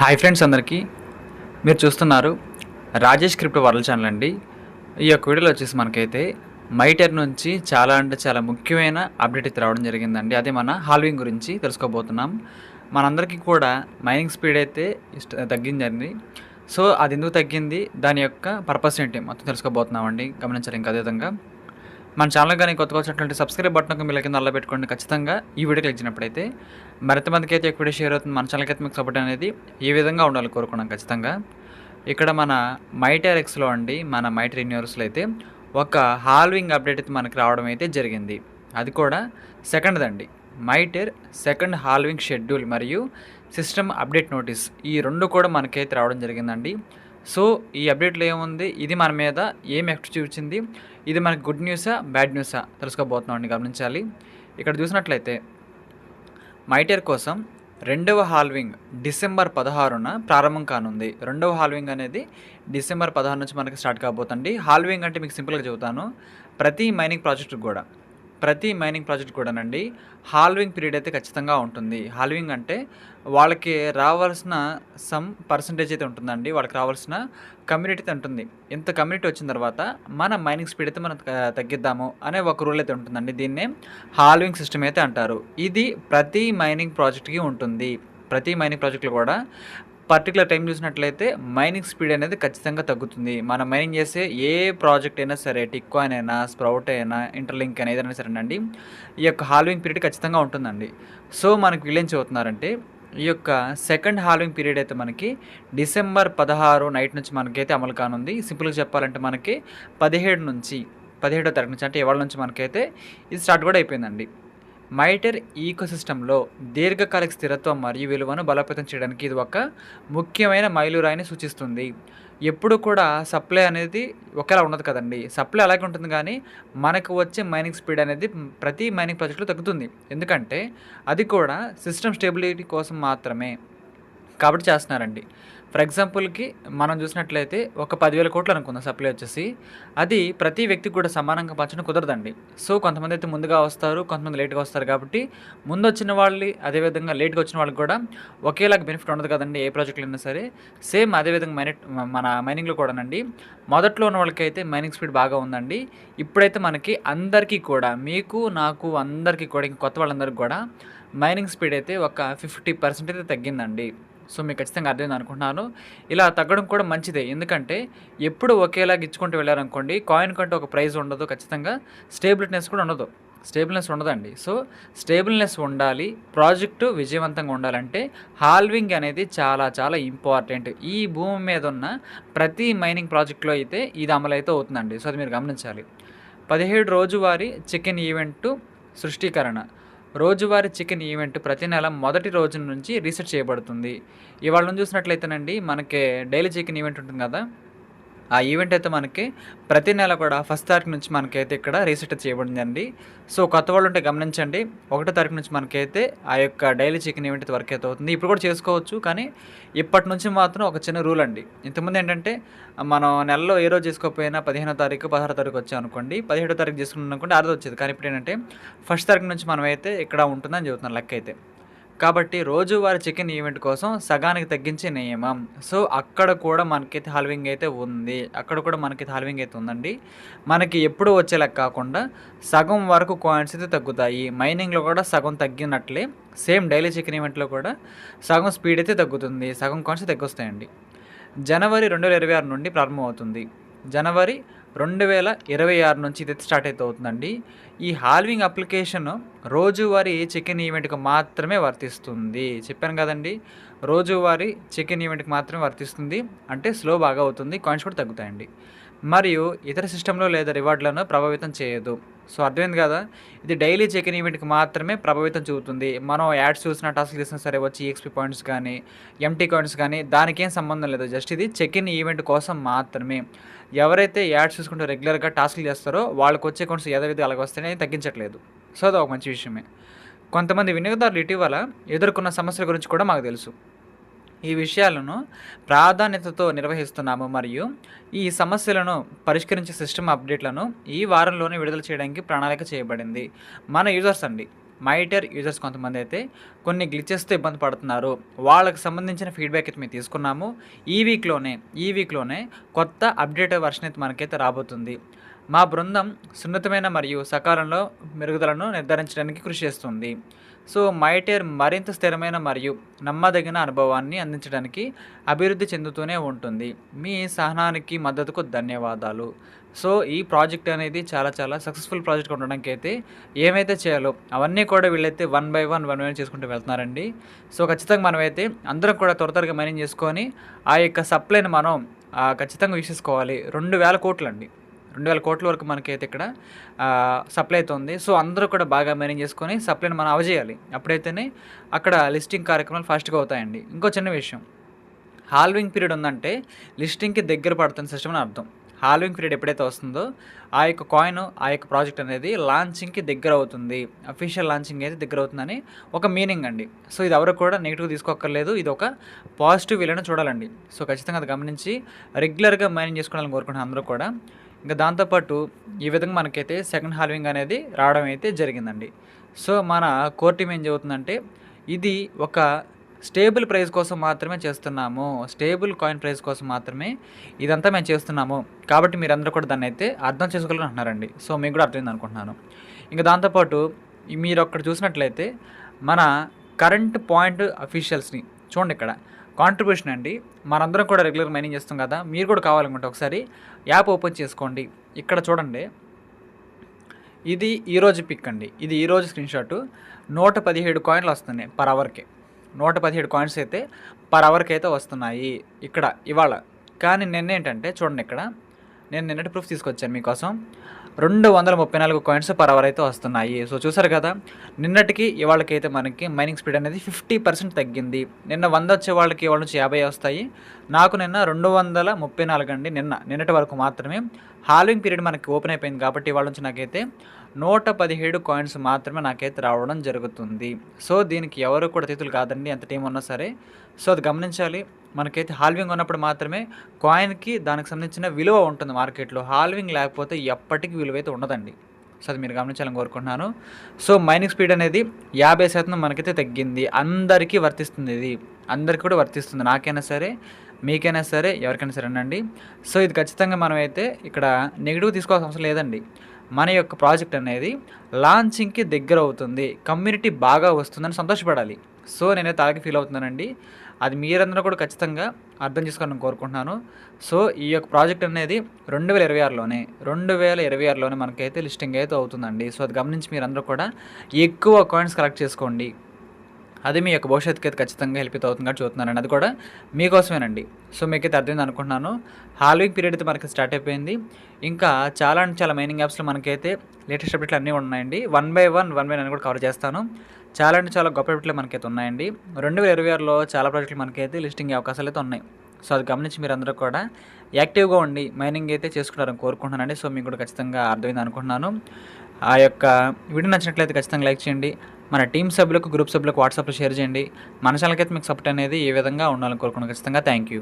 Hi friends అందరికీ. మీరు చూస్తున్నారు రాజేష్ క్రిప్టో వరల్డ్ ఛానల్ అండి. ఈ యొక్క వీడియోలో వచ్చేసి మనకైతే మైటర్ నుంచి చాలా అంటే చాలా ముఖ్యమైన అప్డేట్ అయితే రావడం జరిగిందండి. అదే మన హాల్వింగ్ గురించి తెలుసుకోబోతున్నాం. మనందరికీ కూడా మైనింగ్ స్పీడ్ అయితే ఇష్ట తగ్గిందండి. సో అది ఎందుకు తగ్గింది? దాని యొక్క పర్పస్ ఏంటి? మొత్తం తెలుసుకోబోతున్నామండి. గమనించాలి ఇంకా అదేవిధంగా. మన ఛానల్ కానీ కొత్తగా వచ్చినటువంటి సబ్స్క్రైబ్ బటన్ మీరు కింద అలా పెట్టుకోండి ఖచ్చితంగా. ఈ వీడియో క్లిక్ చేసినప్పుడైతే మరింత మందికి అయితే ఎక్కువ షేర్ అవుతుంది. మన ఛానల్కి అయితే మీకు సపోర్ట్ అనేది ఏ విధంగా ఉండాలి కోరుకున్నాం ఖచ్చితంగా. ఇక్కడ మన మైటర్ ఎక్స్లో అండి మన మైటర్ యూనివర్స్లో అయితే ఒక హాల్వింగ్ అప్డేట్ అయితే మనకి రావడం అయితే జరిగింది. అది కూడా సెకండ్ అండి మైటర్ సెకండ్ హాల్వింగ్ షెడ్యూల్ మరియు సిస్టమ్ అప్డేట్ నోటీస్ ఈ రెండు కూడా మనకైతే రావడం జరిగిందండి. సో ఈ అప్డేట్లో ఏముంది? ఇది మన మీద ఏం ఎఫెక్ట్ చూపించింది? ఇది మనకి గుడ్ న్యూసా బ్యాడ్ న్యూసా? తెలుసుకోబోతున్నాం అండి గమనించాలి. ఇక్కడ చూసినట్లయితే మైటర్ కోసం రెండవ హాల్వింగ్ డిసెంబర్ పదహారున ప్రారంభం కానుంది. రెండవ హాల్వింగ్ అనేది డిసెంబర్ పదహారు నుంచి మనకి స్టార్ట్ కాబోతుంది. హాల్వింగ్ అంటే మీకు సింపుల్గా చెబుతాను. ప్రతి మైనింగ్ ప్రాజెక్ట్ కూడా ప్రతి మైనింగ్ ప్రాజెక్ట్ కూడానండి హాల్వింగ్ పీరియడ్ అయితే ఖచ్చితంగా ఉంటుంది. హాల్వింగ్ అంటే వాళ్ళకి రావాల్సిన సమ్ పర్సంటేజ్ అయితే ఉంటుందండి. వాళ్ళకి రావాల్సిన కమ్యూనిటీ అయితే ఉంటుంది. ఇంత కమ్యూనిటీ వచ్చిన తర్వాత మన మైనింగ్ స్పీడ్ అయితే మనం తగ్గిద్దాము అనే ఒక రూల్ అయితే ఉంటుందండి. దీన్నే హాల్వింగ్ సిస్టమ్ అయితే అంటారు. ఇది ప్రతి మైనింగ్ ప్రాజెక్ట్కి ఉంటుంది. ప్రతి మైనింగ్ ప్రాజెక్టులు కూడా పర్టికులర్ టైం చూసినట్లయితే మైనింగ్ స్పీడ్ అనేది ఖచ్చితంగా తగ్గుతుంది. మనం మైనింగ్ చేసే ఏ ప్రాజెక్ట్ అయినా సరే టిక్కాయిన్ అయినా స్ప్రౌట్ అయినా ఇంటర్లింక్ అయినా ఏదైనా సరే అండి ఈ యొక్క హాల్వింగ్ పీరియడ్ ఖచ్చితంగా ఉంటుందండి. సో మనకు వీళ్ళు చదువుతున్నారంటే ఈ యొక్క సెకండ్ హాల్వింగ్ పీరియడ్ అయితే మనకి డిసెంబర్ పదహారు నైట్ నుంచి మనకైతే అమలు కానుంది. సింపుల్గా చెప్పాలంటే మనకి పదిహేడు నుంచి పదిహేడో తారీఖు నుంచి అంటే ఇవాళ నుంచి మనకైతే ఇది స్టార్ట్ కూడా అయిపోయిందండి. మైటర్ ఈకోసిస్టంలో దీర్ఘకాలిక స్థిరత్వం మరియు విలువను బలోపేతం చేయడానికి ఇది ఒక ముఖ్యమైన మైలురాయిని సూచిస్తుంది. ఎప్పుడు కూడా సప్లై అనేది ఒకేలా ఉండదు కదండి. సప్లై అలాగే ఉంటుంది కానీ మనకు వచ్చే మైనింగ్ స్పీడ్ అనేది ప్రతి మైనింగ్ ప్రాజెక్టులో తగ్గుతుంది. ఎందుకంటే అది కూడా సిస్టమ్ స్టెబిలిటీ కోసం మాత్రమే. కాబట్టి చేస్తున్నారండి. ఫర్ ఎగ్జాంపుల్కి మనం చూసినట్లయితే ఒక పదివేల కోట్లు అనుకుందాం సప్లై వచ్చేసి. అది ప్రతి వ్యక్తికి కూడా సమానంగా పంచడం కుదరదండి. సో కొంతమంది అయితే ముందుగా వస్తారు కొంతమంది లేట్గా వస్తారు కాబట్టి ముందు వచ్చిన వాళ్ళు అదేవిధంగా లేట్గా వచ్చిన వాళ్ళకి కూడా ఒకేలాగా బెనిఫిట్ ఉండదు కదండి ఏ ప్రాజెక్టులు అయినా సరే. సేమ్ అదేవిధంగా మైనట్ మన మైనింగ్లో కూడానండి. మొదట్లో ఉన్న వాళ్ళకైతే మైనింగ్ స్పీడ్ బాగా ఉందండి. ఇప్పుడైతే మనకి అందరికీ కూడా మీకు నాకు అందరికీ కూడా ఇంకా కొత్త వాళ్ళందరికీ కూడా మైనింగ్ స్పీడ్ అయితే ఒక ఫిఫ్టీ పర్సెంట్ అయితే తగ్గిందండి. సో మీకు ఖచ్చితంగా అర్థమైంది అనుకుంటున్నాను. ఇలా తగ్గడం కూడా మంచిదే. ఎందుకంటే ఎప్పుడు ఒకేలాగా ఇచ్చుకుంటూ వెళ్ళారనుకోండి కాయిన్ కంటే ఒక ప్రైజ్ ఉండదు ఖచ్చితంగా. స్టేబిలిటీనెస్ కూడా ఉండదు. స్టేబుల్నెస్ ఉండదండి. సో స్టేబుల్నెస్ ఉండాలి. ప్రాజెక్టు విజయవంతంగా ఉండాలంటే హాల్వింగ్ అనేది చాలా చాలా ఇంపార్టెంట్. ఈ భూమి మీద ఉన్న ప్రతి మైనింగ్ ప్రాజెక్ట్లో అయితే ఇది అమలైతే అవుతుందండి. సో అది మీరు గమనించాలి. పదిహేడు రోజువారీ చికెన్ ఈవెంట్ సృష్టీకరణ. రోజువారీ చికెన్ ఈవెంట్ ప్రతి నెల మొదటి రోజు నుంచి రీసెట్ చేయబడుతుంది. ఇవాళ నుంచి చూసినట్లయితేనండి మనకి డైలీ చికెన్ ఈవెంట్ ఉంటుంది కదా? ఆ ఈవెంట్ అయితే మనకి ప్రతి నెల కూడా ఫస్ట్ తారీఖు నుంచి మనకైతే ఇక్కడ రీసెట్ చేయబడిందండి. సో కొత్త వాళ్ళు ఉంటే గమనించండి. ఒకటో తారీఖు నుంచి మనకైతే ఆ యొక్క డైలీ చికెన్ ఈవెంట్ అయితే వర్క్ అయితే అవుతుంది. ఇప్పుడు కూడా చేసుకోవచ్చు కానీ ఇప్పటి నుంచి మాత్రం ఒక చిన్న రూల్ అండి. ఇంతకుముందు ఏంటంటే మనం నెలలో ఏ రోజు చేసుకోకపోయినా పదిహేనో తారీఖు పదహారో తారీఖు వచ్చాం అనుకోండి. పదిహేడో తారీఖు చేసుకున్నాం అనుకోండి ఆరోజు వచ్చేది. కానీ ఇప్పుడు ఏంటంటే ఫస్ట్ తారీఖు నుంచి మనం అయితే ఇక్కడ ఉంటుందని చెబుతున్నాం లెక్క అయితే. కాబట్టి రోజువారీ చికెన్ ఈవెంట్ కోసం సగానికి తగ్గించే నియమం. సో అక్కడ కూడా మనకైతే హాల్వింగ్ అయితే ఉంది. అక్కడ కూడా మనకైతే హాల్వింగ్ అయితే ఉందండి. మనకి ఎప్పుడు వచ్చేలా కాకుండా సగం వరకు కాయిన్స్ అయితే తగ్గుతాయి. మైనింగ్లో కూడా సగం తగ్గినట్లే. సేమ్ డైలీ చికెన్ ఈవెంట్లో కూడా సగం స్పీడ్ అయితే తగ్గుతుంది. సగం కాయిన్స్ తగ్గుస్తాయండి. జనవరి రెండు వేల ఇరవై ఆరు నుండి ప్రారంభమవుతుంది. జనవరి రెండు వేల ఇరవై ఆరు నుంచి ఇది స్టార్ట్ అయితే అవుతుందండి. ఈ హాల్వింగ్ అప్లికేషన్ రోజువారీ చికెన్ ఈవెంట్కి మాత్రమే వర్తిస్తుంది. చెప్పాను కదండి రోజువారీ చికెన్ ఈవెంట్కి మాత్రమే వర్తిస్తుంది. అంటే స్లో బాగా అవుతుంది కాయిన్స్ కూడా తగ్గుతాయండి. మరియు ఇతర సిస్టంలో లేదా రివార్డులను ప్రభావితం చేయదు. సో అర్థమైంది కదా? ఇది డైలీ చెక్ ఇన్ ఈవెంట్కి మాత్రమే ప్రభావితం చూపుతుంది. మనం యాడ్స్ చూసిన టాస్క్ చేసినా సరే వచ్చి ఈఎక్స్పీ పాయింట్స్ కానీ ఎంటీ కాయిన్స్ కానీ దానికి ఏం సంబంధం లేదు. జస్ట్ ఇది చెక్ ఇన్ ఈవెంట్ కోసం మాత్రమే. ఎవరైతే యాడ్స్ చూసుకుంటూ రెగ్యులర్గా టాస్క్లు చేస్తారో వాళ్ళకి వచ్చే అకౌంట్స్ యథావిధి అలాగ వస్తాయని తగ్గించట్లేదు. సో అది ఒక మంచి విషయమే. కొంతమంది వినియోగదారులు ఇటీవల ఎదుర్కొన్న సమస్యల గురించి కూడా మాకు తెలుసు. ఈ విషయాలను ప్రాధాన్యతతో నిర్వహిస్తున్నాము. మరియు ఈ సమస్యలను పరిష్కరించే సిస్టమ్ అప్డేట్లను ఈ వారంలోనే విడుదల చేయడానికి ప్రణాళిక చేయబడింది. మన యూజర్స్ అండి మైటర్ యూజర్స్ కొంతమంది అయితే కొన్ని గ్లిచెస్తో ఇబ్బంది పడుతున్నారు. వాళ్ళకి సంబంధించిన ఫీడ్బ్యాక్ అయితే మేము తీసుకున్నాము. ఈ వీక్లోనే ఈ వీక్లోనే కొత్త అప్డేట్ వర్షన్ అయితే మనకైతే రాబోతుంది. మా బృందం సున్నితమైన మరియు సకాలంలో మెరుగుదలను నిర్ధారించడానికి కృషి చేస్తుంది. సో మైటేర్ మరింత స్థిరమైన మరియు నమ్మదగిన అనుభవాన్ని అందించడానికి అభివృద్ధి చెందుతూనే ఉంటుంది. మీ సహనానికి మద్దతుకు ధన్యవాదాలు. సో ఈ ప్రాజెక్ట్ అనేది చాలా చాలా సక్సెస్ఫుల్ ప్రాజెక్ట్ ఉండడానికి అయితే ఏమైతే చేయాలో అవన్నీ కూడా వీళ్ళైతే one by one one by one చేసుకుంటూ వెళ్తున్నారండి. సో ఖచ్చితంగా మనమైతే అందరం కూడా త్వర త్వరగా మైనింగ్ చేసుకొని ఆ యొక్క సప్లైని మనం ఖచ్చితంగా వీక్షించుకోవాలి చేసుకోవాలి. రెండు వేల కోట్లు అండి రెండు వేల కోట్ల వరకు మనకైతే ఇక్కడ సప్లై అవుతుంది సో అందరూ కూడా బాగా మేనేజ్ చేసుకొని సప్లైని మనం అవజేయాలి అప్పుడైతేనే అక్కడ లిస్టింగ్ కార్యక్రమాలు ఫాస్ట్గా అవుతాయండి. ఇంకో చిన్న విషయం. హాల్వింగ్ పీరియడ్ ఉందంటే లిస్టింగ్కి దగ్గర పడుతున్న సిస్టమ్ అని అర్థం. హాల్వింగ్ పీరియడ్ ఎప్పుడైతే వస్తుందో ఆ యొక్క కాయిన్ ఆ యొక్క ప్రాజెక్ట్ అనేది లాంచింగ్కి దగ్గర అవుతుంది. అఫీషియల్ లాంచింగ్ అయితే దగ్గర అవుతుందని ఒక మీనింగ్ అండి. సో ఇది ఎవరు కూడా నెగిటివ్ తీసుకోక్కర్లేదు. ఇది ఒక పాజిటివ్ విలువను చూడాలండి. సో ఖచ్చితంగా అది గమనించి రెగ్యులర్గా మైనింగ్ చేసుకోవాలని కోరుకుంటున్నాను అందరూ కూడా. ఇంకా దాంతోపాటు ఈ విధంగా మనకైతే సెకండ్ హాల్వింగ్ అనేది రావడం అయితే జరిగిందండి. సో మన కోర్ టీం ఏం చెబుతుందంటే ఇది ఒక స్టేబుల్ ప్రైస్ కోసం మాత్రమే చేస్తున్నాము. స్టేబుల్ కాయిన్ ప్రైస్ కోసం మాత్రమే ఇదంతా మేము చేస్తున్నాము. కాబట్టి మీరందరూ కూడా దాన్ని అయితే అర్థం చేసుకోగలరు సో మీకు కూడా అర్థమైంది అనుకుంటున్నాను. ఇంకా దాంతోపాటు మీరు అక్కడ చూసినట్లయితే మన కరెంట్ పాయింట్ అఫీషియల్స్ని చూడండి ఇక్కడ. కాంట్రిబ్యూషన్ అండి. మనందరం కూడా రెగ్యులర్ మైనింగ్ చేస్తాం కదా మీరు కూడా కావాలనుకుంటే ఒకసారి యాప్ ఓపెన్ చేసుకోండి. ఇక్కడ చూడండి. ఇది ఈరోజు పిక్ అండి. ఇది ఈరోజు స్క్రీన్షాట్ నూట పదిహేడు కాయిన్లు వస్తున్నాయి పర్ అవర్కి నూట పదిహేడు కాయిన్స్ అయితే పర్ అవర్కి అయితే వస్తున్నాయి. ఇక్కడ ఇవాళ. కానీ నిన్న ఏంటంటే చూడండి ఇక్కడ. నేను నిన్నటి ప్రూఫ్ తీసుకొచ్చాను మీకోసం. రెండు వందల ముప్పై నాలుగు కాయిన్స్ పర్ అవర్ అయితే వస్తున్నాయి. సో చూసారు కదా నిన్నటికి ఇవాళకైతే మనకి మైనింగ్ స్పీడ్ అనేది ఫిఫ్టీ పర్సెంట్ తగ్గింది. నిన్న వంద వచ్చే వాళ్ళకి ఇవాళ నుంచి యాభై వస్తాయి. నాకు నిన్న రెండు వందల ముప్పై నాలుగు అండి నిన్న నిన్నటి వరకు మాత్రమే. హాల్వింగ్ పీరియడ్ మనకి ఓపెన్ అయిపోయింది కాబట్టి ఇవాళ నుంచి నాకైతే నూట పదిహేడు కాయిన్స్ మాత్రమే నాకైతే రావడం జరుగుతుంది. సో దీనికి ఎవరు కూడా అతిథులు కాదండి. ఎంత టీం ఉన్నా సరే. సో అది గమనించాలి. మనకైతే హాల్వింగ్ ఉన్నప్పుడు మాత్రమే కాయిన్కి దానికి సంబంధించిన విలువ ఉంటుంది మార్కెట్లో. హాల్వింగ్ లేకపోతే ఎప్పటికీ విలువ అయితే ఉండదండి. సో అది మీరు గమనించాలని కోరుకుంటున్నాను. సో మైనింగ్ స్పీడ్ అనేది యాభై శాతం మనకైతే తగ్గింది. అందరికీ వర్తిస్తుంది ఇది. అందరికీ కూడా వర్తిస్తుంది. నాకైనా సరే మీకైనా సరే ఎవరికైనా సరే అనండి. సో ఇది ఖచ్చితంగా మనమైతే ఇక్కడ నెగిటివ్ తీసుకోవాల్సిన అవసరం లేదండి. మన యొక్క ప్రాజెక్ట్ అనేది లాంచింగ్కి దగ్గర అవుతుంది. కమ్యూనిటీ బాగా వస్తుందని సంతోషపడాలి. సో నేనైతే అలాగే ఫీల్ అవుతున్నానండి. అది మీరందరూ కూడా ఖచ్చితంగా అర్థం చేసుకోవాలని కోరుకుంటున్నాను. సో ఈ యొక్క ప్రాజెక్ట్ అనేది రెండు వేల ఇరవై ఆరులోనే రెండు వేల ఇరవై ఆరులోనే మనకైతే లిస్టింగ్ అయితే అవుతుందండి. సో అది గమనించి మీరందరూ కూడా ఎక్కువ కాయిన్స్ కలెక్ట్ చేసుకోండి. అది మీ యొక్క భవిష్యత్తుకి అయితే ఖచ్చితంగా హెల్ప్ అవుతుందని అవుతుంది కాబట్టి చూస్తున్నానండి అది కూడా మీకోసమేనండి. సో మీకైతే అర్థమైంది అనుకుంటున్నాను. హాల్వింగ్ పీరియడ్ అయితే మనకి స్టార్ట్ అయిపోయింది. ఇంకా చాలా అంటే చాలా మైనింగ్ యాప్స్లో మనకైతే లేటెస్ట్ అప్డేట్లు అన్నీ ఉన్నాయండి. One by one one by one కూడా కవర్ చేస్తాను. చాలా అంటే చాలా గొప్ప అప్డేట్లు మనకైతే ఉన్నాయండి. రెండు వేల ఇరవై ఆరులో చాలా ప్రాజెక్టులు మనకైతే లిస్టింగ్ అవకాశాలు అయితే ఉన్నాయి. సో అది గమనించి మీరు అందరూ కూడా యాక్టివ్గా ఉండి మైనింగ్ అయితే చేసుకుంటారని కోరుకుంటున్నానండి. సో మీకు కూడా ఖచ్చితంగా అర్థమైంది అనుకుంటున్నాను. ఆ యొక్క వీడియో నచ్చినట్లయితే ఖచ్చితంగా లైక్ చేయండి. మన టీం సభ్యులకు గ్రూప్ సభ్యులకు వాట్సాప్లో షేర్ చేయండి. మన ఛానల్కి అయితే మీకు సపోర్ట్ అనేది ఏ విధంగా ఉండాలని కోరుకున్నాను ఖచ్చితంగా థ్యాంక్ యూ